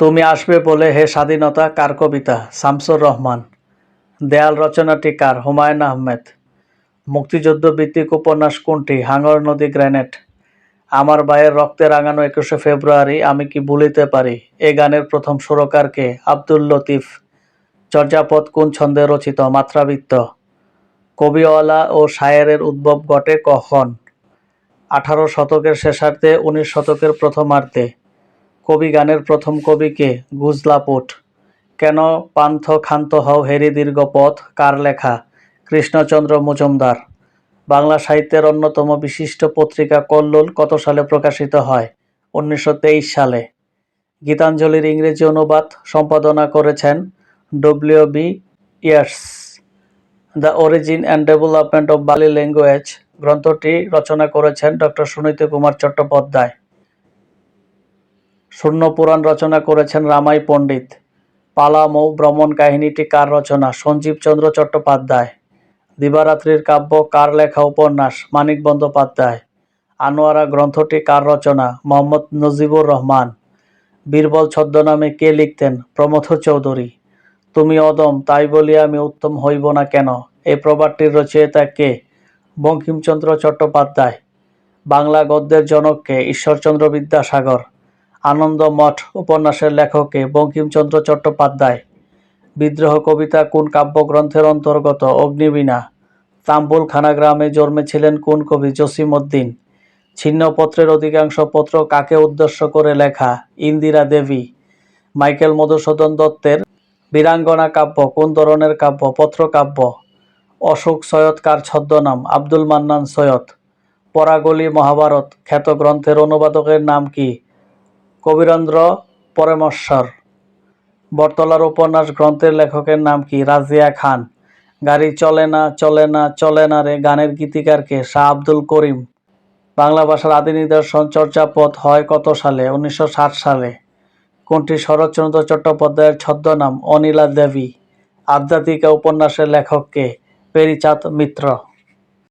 তুমি আসবে বলে হে স্বাধীনতা, কার কবিতা? শামসুর রহমান। দেয়াল রচনাটি কার? হুমায়ুন আহমেদ। মুক্তিযুদ্ধ ভিত্তিক উপন্যাস কোনটি? হাঙর নদী গ্রেনেড। আমার ভাইয়ের রক্তে রাঙানো একুশে ফেব্রুয়ারি, আমি কি ভুলিতে পারি? এ গানের প্রথম সুরকার কে? আব্দুল লতিফ। চর্যাপদ কোন ছন্দে রচিত? মাত্রাবৃত্ত। কবিওয়ালা ও শায়েরের উদ্ভব ঘটে কখন? আঠারো শতকের শেষার্ধে, উনিশ শতকের প্রথমার্ধে। কবি গানের প্রথম কবিকে গুজলাপুট কেন পান্থ ক্ষান্ত হও হেরি দীর্ঘ পথ, কার লেখা? কৃষ্ণচন্দ্র মজুমদার। বাংলা সাহিত্যের অন্যতম বিশিষ্ট পত্রিকা কল্লোল কত সালে প্রকাশিত হয়? উনিশশো তেইশ সালে। গীতাঞ্জলির ইংরেজি অনুবাদ সম্পাদনা করেছেন W B years. The origin and development of বালি ল্যাঙ্গুয়েজ গ্রন্থটি রচনা করেছেন ডক্টর সুনীত কুমার চট্টোপাধ্যায়। শূন্য পুরাণ রচনা করেছেন রামাই পণ্ডিত। পালামৌ ভ্রমণ কাহিনীটি কার রচনা? সঞ্জীব চন্দ্র চট্টোপাধ্যায়। দিবারাত্রির কাব্য কার লেখা উপন্যাস? মানিক বন্দ্যোপাধ্যায়। আনোয়ারা গ্রন্থটি কার রচনা? মোহাম্মদ নজিবুর রহমান। বীরবল ছদ্মনামে কে লিখতেন? প্রমথ চৌধুরী। তুমি অদম, তাই বলি আমি উত্তম হইব না কেন? এই প্রবাদটির রচয়িতা কে? বঙ্কিমচন্দ্র চট্টোপাধ্যায়। বাংলা গদ্যের জনককে ঈশ্বরচন্দ্র বিদ্যাসাগর। আনন্দ মঠ উপন্যাসের লেখককে বঙ্কিমচন্দ্র চট্টোপাধ্যায়। বিদ্রোহ কবিতা কোন কাব্যগ্রন্থের অন্তর্গত? অগ্নিবীণা। তাম্বুলখানা গ্রামে জন্মেছিলেন কোন কবি? জসিমউদ্দিন। ছিন্নপত্রের অধিকাংশ পত্র কাকে উদ্দেশ্য করে লেখা? ইন্দিরা দেবী। মাইকেল মধুসূদন দত্তের বীরাঙ্গনা কাব্য কোন ধরনের কাব্য? পত্রকাব্য। অশোক সৈয়দ কার ছদ্মনাম? আব্দুল মান্নান সৈয়দ পরাগলি মহাভারত। খ্যাত গ্রন্থের অনুবাদকের নাম কি? কবিরেন্দ্র পরমেশ্বর। বটতলার উপন্যাস গ্রন্থের লেখকের নাম কি? রাজিয়া খান। গাড়ি চলে না চলে না চলে না রে গানের গীতিকারকে, শাহ আব্দুল করিম। বাংলা ভাষার আদি নিদর্শন চর্যাপদ হয় কত সালে? উনিশশো ষাট সালে। কোনটি শরৎচন্দ্র চট্টোপাধ্যায়ের ছদ্মনাম? অনিলা দেবী। আধ্যাত্মিকা উপন্যাসের লেখককে পেরিচাঁদ মিত্র।